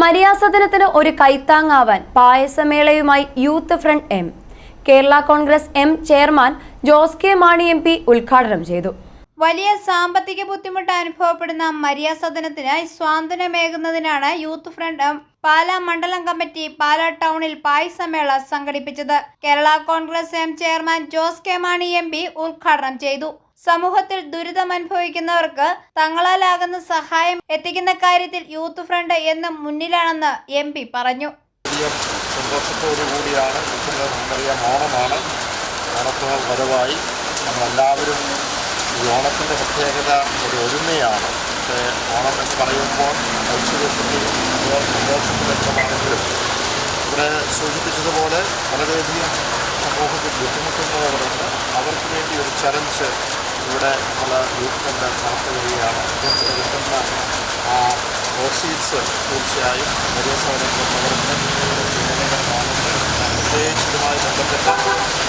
മരിയാസദനത്തിന് ഒരു കൈത്താങ്ങാവാൻ പായസമേളയുമായി youth front M. Kerala Congress M chairman Jose K Mani M P ഉദ്ഘാടനം ചെയ്തു. വലിയ സാമ്പത്തിക ബുദ്ധിമുട്ട് അനുഭവപ്പെടുന്ന മരിയ സദനത്തിന് സ്വാതന്ത്ര്യമേകുന്നതിനാണ് യൂത്ത് ഫ്രണ്ട് പാലാ മണ്ഡലം കമ്മിറ്റി പാലാ ടൗണിൽ പായസമേള സംഘടിപ്പിച്ചത്. Kerala Congress M chairman Jose K Mani M P ഉദ്ഘാടനം ചെയ്തു. സമൂഹത്തിൽ ദുരിതം അനുഭവിക്കുന്നവർക്ക് തങ്ങളാലാകുന്ന സഹായം എത്തിക്കുന്ന കാര്യത്തിൽ യൂത്ത് ഫ്രണ്ട് എന്നും മുന്നിലാണെന്ന് എം പി പറഞ്ഞു. ഈ ഓണത്തിന്റെ പ്രത്യേകത ഒരു ഒരുമയാണ്. പക്ഷേ ഓണം എന്ന് പറയുമ്പോൾ ഐശ്വര്യത്തിന്റെയും സന്തോഷത്തിന്റെയും ഇവിടെ സൂചിപ്പിച്ചതുപോലെ വളരെയധികം സമൂഹത്തിൽ ബുദ്ധിമുട്ടുന്നവരുണ്ട് അവർക്ക് വേണ്ടി ഒരു ചലഞ്ച് ഇവിടെ നമ്മൾ യൂത്ത് നടത്തി വരികയാണ് ഇതിന് കിട്ടുന്ന ആ പ്രോസീഡ്സ് തീർച്ചയായും സൗകര്യങ്ങൾ പ്രവർത്തനമാണ് പ്രത്യേകിച്ച് ഇതുമായി ബന്ധപ്പെട്ട്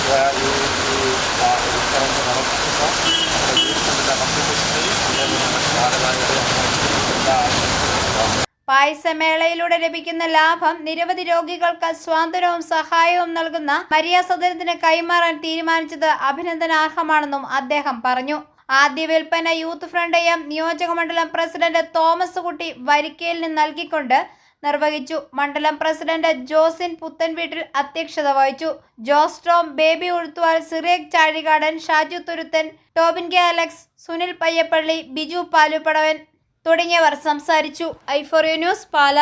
പായസമേളയിലൂടെ ലഭിക്കുന്ന ലാഭം നിരവധി രോഗികൾക്ക് സ്വാതന്ത്ര്യവും സഹായവും നൽകുന്ന മരിയ സദനത്തിന് കൈമാറാൻ തീരുമാനിച്ചത് അഭിനന്ദനാർഹമാണെന്നും അദ്ദേഹം പറഞ്ഞു. ആദ്യ വിൽപ്പന യൂത്ത് ഫ്രണ്ട് എം നിയോജക മണ്ഡലം പ്രസിഡന്റ് തോമസ് കുട്ടി വരിക്കലിന് നൽകിക്കൊണ്ട് നിർവഹിച്ചു. മണ്ഡലം പ്രസിഡന്റ് ജോസിൻ പുത്തൻവീട്ടിൽ അധ്യക്ഷത വഹിച്ചു. ജോസ് ടോം ബേബി ഉഴുത്തുവാൽ സിറേഖ് ചാഴികാടൻ ഷാജു തുരുത്തൻ ടോബിൻ കെ അലക്സ് സുനിൽ പയ്യപ്പള്ളി ബിജു പാലുപടവൻ തുടങ്ങിയവർ സംസാരിച്ചു. ഐഫോറിയോ ന്യൂസ് പാല.